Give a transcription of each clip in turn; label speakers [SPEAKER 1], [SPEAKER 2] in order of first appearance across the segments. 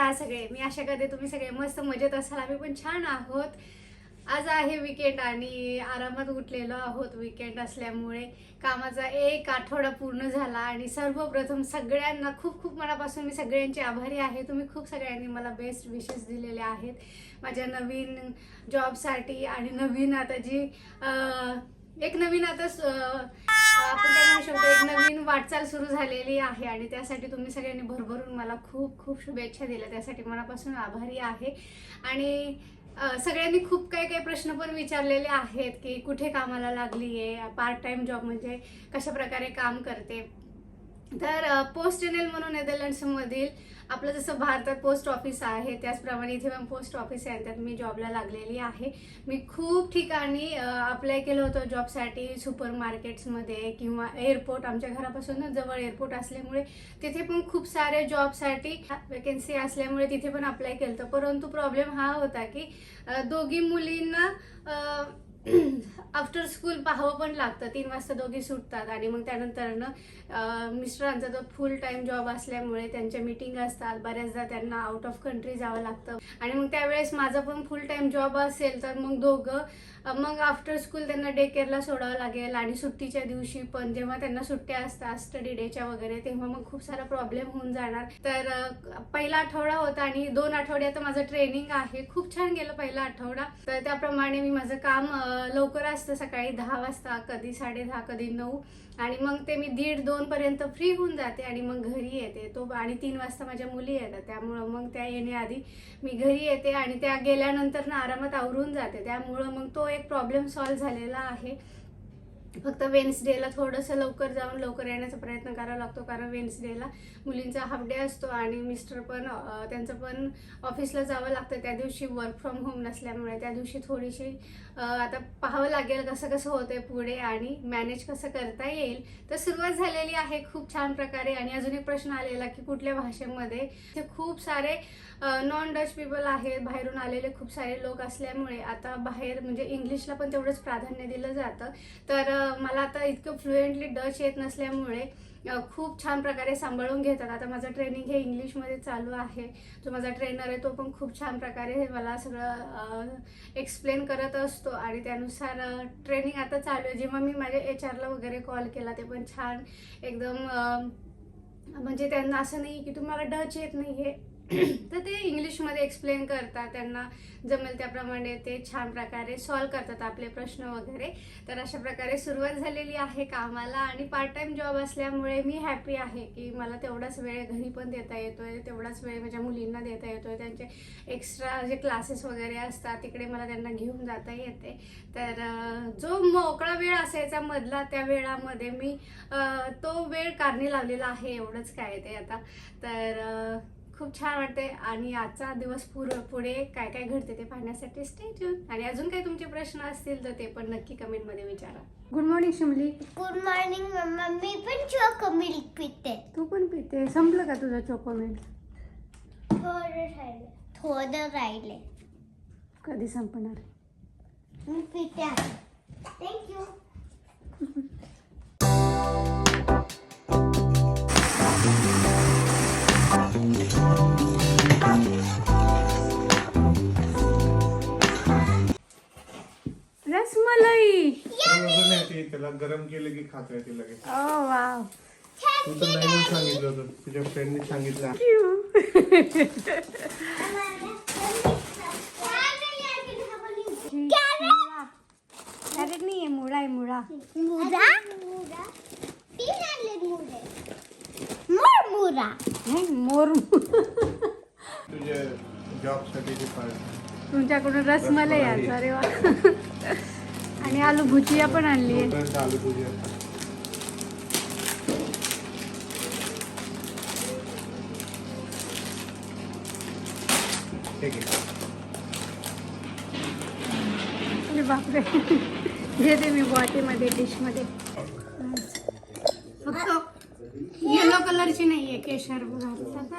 [SPEAKER 1] हा सगळे मी आशा करते तुम्ही सगळे मस्त मजेत असाल. आम्ही पण छान आहोत. आज आहे विकेंड आणि आरामात उठलेलो आहोत विकेंड असल्यामुळे. कामाचा एक आठवडा पूर्ण झाला आणि सर्वप्रथम सगळ्यांना खूप खूप मनापासून मी सगळ्यांचे आभारी आहे. तुम्ही खूप सगळ्यांनी मला बेस्ट विशेस दिलेले आहेत. माझ्या नवीन जॉबसाठी आणि नवीन आता जी आ, एक नवीन आता स- आपण काय म्हणू शकतो एक नवीन वाटचाल सुरू झालेली आहे आणि त्यासाठी तुम्ही सगळ्यांनी भरभरून मला खूप खूप शुभेच्छा दिल्या. त्यासाठी मनापासून आभारी आहे. आणि सगळ्यांनी खूप काही काही प्रश्न पण विचारलेले आहेत की कुठे कामाला लागली आहे पार्ट टाइम जॉब म्हणजे कशा प्रकारे काम करते. तर पोस्ट एन म्हणून नेदरलँड्समधील आपलं जसं भारतात पोस्ट ऑफिस आहे त्याचप्रमाणे इथे पण पोस्ट ऑफिस आहे त्यात मी जॉबला लागलेली आहे. मी खूप ठिकाणी अप्लाय केलं होतं जॉबसाठी सुपर मार्केट्समध्ये किंवा एअरपोर्ट आमच्या घरापासून जवळ एअरपोर्ट असल्यामुळे तिथे पण खूप सारे जॉबसाठी वेकेन्सी असल्यामुळे तिथे पण अप्लाय केलं होतं. परंतु प्रॉब्लेम हा होता की दोघी मुलींना आफ्टर स्कूल पाहावं पण लागतं. तीन वाजता दोघी सुटतात आणि मग त्यानंतरनं मिस्टरांचा तो फुल टाइम जॉब असल्यामुळे त्यांच्या मीटिंग असतात. बऱ्याचदा त्यांना आउट ऑफ कंट्री जावं लागतं. आणि मग त्यावेळेस माझा पण फुल टाइम जॉब असेल तर मग दोघं मग आफ्टर स्कूल त्यांना डे केअरला सोडावं लागेल आणि सुट्टीच्या दिवशी पण जेव्हा त्यांना सुट्ट्या असतात स्टडी डेच्या वगैरे तेव्हा मग खूप सारा प्रॉब्लेम होऊन जाणार. तर पहिला आठवडा होता आणि दोन आठवड्यात माझं ट्रेनिंग आहे. खूप छान गेलं पहिला आठवडा. तर त्याप्रमाणे मी माझं काम लवकर असतं सकाळी दहा वाजता कधी साडे दहा कधी नऊ. आणि मग ते मी दीड दोन पर्यंत फ्री होऊन जाते आणि मग घरी येते. तो आणि तीन वाजता माझ्या मुली येतात. त्यामुळं मग त्या येण्याआधी मी घरी येते आणि त्या गेल्यानंतर ना आरामात आवरून जाते. त्यामुळं मग तो एक प्रॉब्लेम सॉल्व्ह झालेला आहे. फक्त वेन्सडेला थोडंसं लवकर जाऊन लवकर येण्याचा प्रयत्न करावा लागतो कारण वेन्सडेला मुलींचा हाफ डे असतो आणि मिस्टर पण त्यांचं पण ऑफिसला जावं लागतं. त्या दिवशी वर्क फ्रॉम होम नसल्यामुळे त्या दिवशी थोडीशी आता पाहावं लागेल कसं कसं होतं आहे पुढे आणि मॅनेज कसं करता येईल. तर सुरुवात झालेली आहे खूप छान प्रकारे आणि अजून एक प्रश्न आलेला की कुठल्या भाषेमध्ये? ते खूप सारे नॉन डच पीपल आहेत. बाहेरून आलेले खूप सारे लोक असल्यामुळे आता बाहेर म्हणजे इंग्लिशला पण तेवढंच प्राधान्य दिलं जातं. तर मला आता इतकं फ्लुएंटली डच येत नसल्यामुळे खूप छान प्रकारे सांभाळून घेतात. आता माझं ट्रेनिंग हे इंग्लिशमध्ये चालू आहे. जो माझा ट्रेनर आहे तो पण खूप छान प्रकारे मला सगळं एक्सप्लेन करत असतो. आणि त्यानुसार ट्रेनिंग आता चालू आहे. जेव्हा मी माझ्या एच आरला वगैरे कॉल केला ते पण छान एकदम म्हणजे त्यांना असं नाही की तुम्हाला डच येत नाही आहे तर ते इंग्लिशमध्ये एक्सप्लेन करतात त्यांना जमेल त्याप्रमाणे ते छान प्रकारे सॉल्व करतात आपले प्रश्न वगैरे. तर अशा प्रकारे सुरुवात झालेली आहे कामाला आणि पार्ट टाइम जॉब असल्यामुळे मी हॅपी आहे की मला तेवढाच वेळ घरी पण देता येतोय तेवढाच वेळ माझ्या मुलींना देता येतोय त्यांचे एक्स्ट्रा जे क्लासेस वगैरे असतात तिकडे मला त्यांना घेऊन जाता येते. तर जो मोकळा वेळ असायचा मधला त्या वेळामध्ये मी तो वेळ कारणी लावलेला आहे एवढंच काय ते आता. तर खूप छान वाटते आणि आजचा दिवस पुर पुढे काय काय घडते ते पाहण्यासाठी स्टे ट्यून आणि अजून काही तुमचे प्रश्न असतील तर ते पण नक्की कमेंटमध्ये विचारा. गुड मॉर्निंग शिमली
[SPEAKER 2] गुड मॉर्निंग मम्मा मी पण चोको मिल्क पिते.
[SPEAKER 1] तू पण पिते. संपलं का तुझं चोकोमेंट
[SPEAKER 2] थोडं राहिले थोडं राहिले
[SPEAKER 1] कधी संपणार?
[SPEAKER 2] मी पिते थँक्यू
[SPEAKER 3] त्याला गरम केलं की खाता येते लगेच
[SPEAKER 1] ओ वाव
[SPEAKER 3] तू तर नाही सांगितलं होतं तुझ्या फ्रेंडने सांगितलं
[SPEAKER 1] कॅरेट नाही आहे मुळा आहे मुळा
[SPEAKER 2] मुरा तीन आणले मुरे मोर मुरा
[SPEAKER 1] नाही मोर
[SPEAKER 3] तुझ्या जॉब साठी पाहिजे
[SPEAKER 1] तुमच्याकडून रसमलाई आहे अरे वा. आणि आलू भुजिया पण आणली
[SPEAKER 3] आलू आहे.
[SPEAKER 1] अरे बापरे. घेते मी बॉटीमध्ये डिशमध्ये फक्त येलो कलरची नाहीये केशर घालतात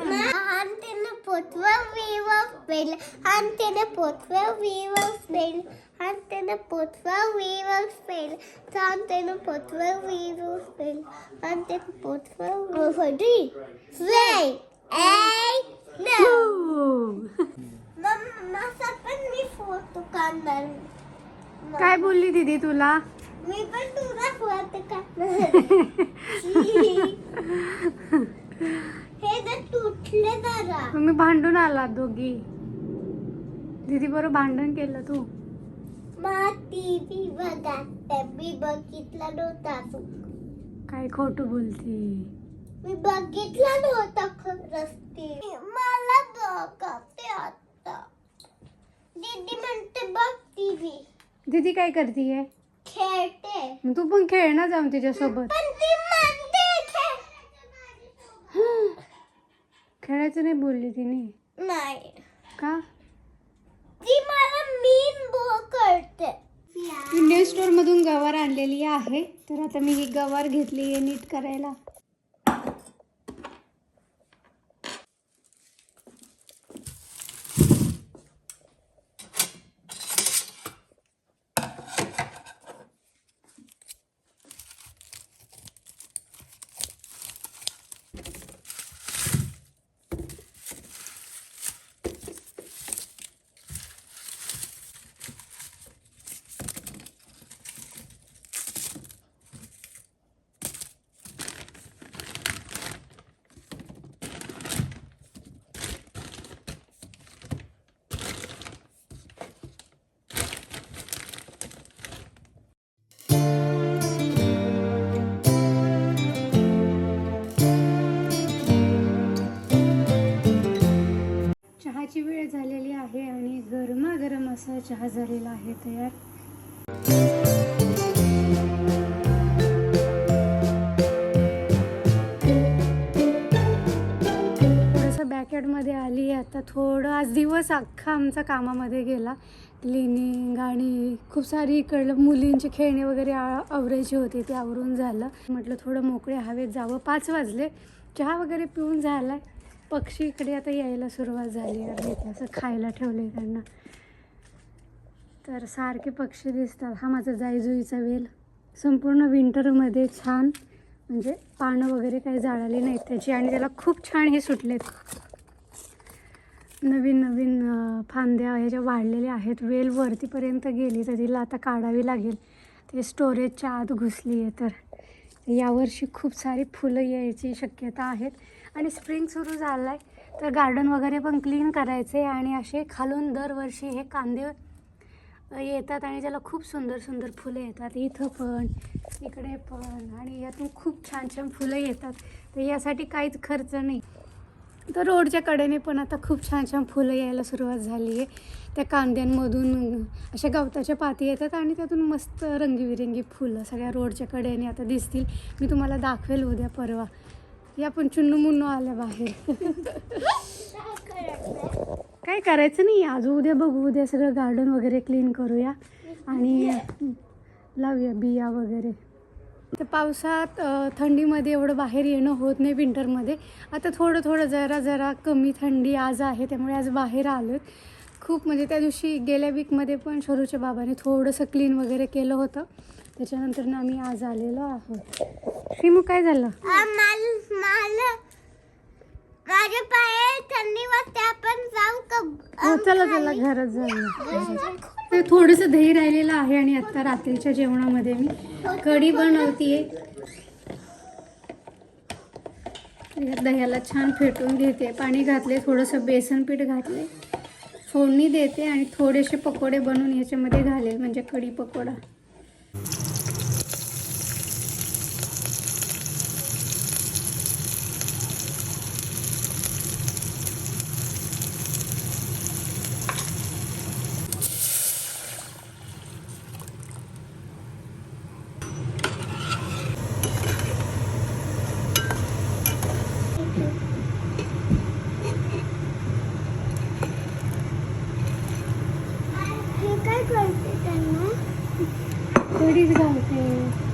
[SPEAKER 1] ना.
[SPEAKER 2] Antenne potwa viva spel. Antenne potwa viva spel. Antenne potwa viva spel. Antenne potwa viva spel. Antenne potwa viva spel. Svej! ऐ no.
[SPEAKER 1] हो.
[SPEAKER 2] मम्माचा पण मी फोटो काढणार
[SPEAKER 1] काय बोलली दीदी तुला
[SPEAKER 2] मी पण तुझा फोटो काढणार हे तर तुटले जरा
[SPEAKER 1] तुम्ही भांडून आलात दोघी दीदी बरोबर भांडण केलं तू?
[SPEAKER 2] मा टीव्ही बघत मी बघितला नव्हता तू.
[SPEAKER 1] काय खोटं बोलती?
[SPEAKER 2] मी बघितला नव्हता खरंच ते. मला बघते आता. दीदी म्हणते बघ टीव्ही.
[SPEAKER 1] दीदी काय करतीये?
[SPEAKER 2] खेळते.
[SPEAKER 1] मग तू पण खेळ ना जाऊन तिच्यासोबत.
[SPEAKER 2] पण ती म्हणते खेळ.
[SPEAKER 1] खेळायचं नाही बोलली तिने.
[SPEAKER 2] नाही.
[SPEAKER 1] का?
[SPEAKER 2] कळते. करते
[SPEAKER 1] स्टोर मधून गवार आणलेली आहे. तर आता मी ही गवार घेतली आहे नीट करायला. असा चहा झालेला आहे तयार. थोडंसं आली आहे. आता थोडं आज दिवस अख्खा आमचा कामामध्ये गेला. क्लिनिंग आणि खूप सारी इकडलं मुलींची खेळणी वगैरे आ- आवरायची होती ते आवरून झालं. म्हटलं थोडं मोकळे हवेत जावं. पाच वाजले. चहा वगैरे पिऊन झाला पक्षी इकडे आता यायला सुरुवात झाली आहे. असं खायला ठेवले त्यांना. तर सारखे पक्षी दिसतात. हा माझा जाईजुईचा वेल. संपूर्ण विंटरमध्ये छान म्हणजे पानं वगैरे काही जाळाली नाहीत त्याची आणि त्याला खूप छान हे सुटलेत. नवीन नवीन फांद्या ह्याच्या वाढलेल्या आहेत वेल वरतीपर्यंत गेली तर तिला आता काढावी लागेल. ते स्टोरेजच्या आत घुसली आहे. तर यावर्षी खूप सारी फुलं यायची शक्यता आहेत. आणि स्प्रिंग सुरू झाला आहे तर गार्डन वगैरे पण क्लीन करायचे आणि असे खालून दरवर्षी हे कांदे येतात आणि त्याला खूप सुंदर सुंदर फुलं येतात. इथं पण इकडे पण आणि यातून खूप छान छान फुलं येतात. तर यासाठी काहीच खर्च नाही. तर रोडच्या कडेने पण आता खूप छान छान फुलं यायला सुरुवात झाली आहे. त्या कांद्यांमधून अशा गवताच्या पाती येतात आणि त्यातून मस्त रंगीबिरंगी फुलं सगळ्या रोडच्या कडेने आता दिसतील. मी तुम्हाला दाखवेल उद्या परवा. या पण चुन्नू मुन्नू आल्या बाहेर. काय करायचं नाही आज उद्या बघू उद्या सगळं गार्डन वगैरे क्लीन करूया. आणि लावूया बिया वगैरे. तर पावसात थंडीमध्ये एवढं बाहेर येणं होत नाही विंटरमध्ये आता थोडं थोडं जरा जरा कमी थंडी आज आहे त्यामुळे आज बाहेर आलो खूप म्हणजे त्या दिवशी गेल्या वीकमध्ये पण शरूच्या बाबाने थोडंसं क्लीन वगैरे केलं होतं. त्याच्यानंतर ना आम्ही आज आलेलो आहोत. श्रीमू काय झालं?
[SPEAKER 2] माझ्या पाय थंडी वाजते आपण जाऊ
[SPEAKER 1] चला चला घरात जाऊया तर थोडंसं दही राहिलेलं आहे आणि आत्ता रात्रीच्या जेवणामध्ये मी कढी बनवतीये. या दह्याला छान फेटून घेते पाणी घातले थोडंसं बेसन पीठ घातले. फोडणी देते आणि थोडेसे पकोडे बनवून ह्याच्यामध्ये घालेल म्हणजे कढी पकोडा. काय करते त्यांना? थोडीच घालते.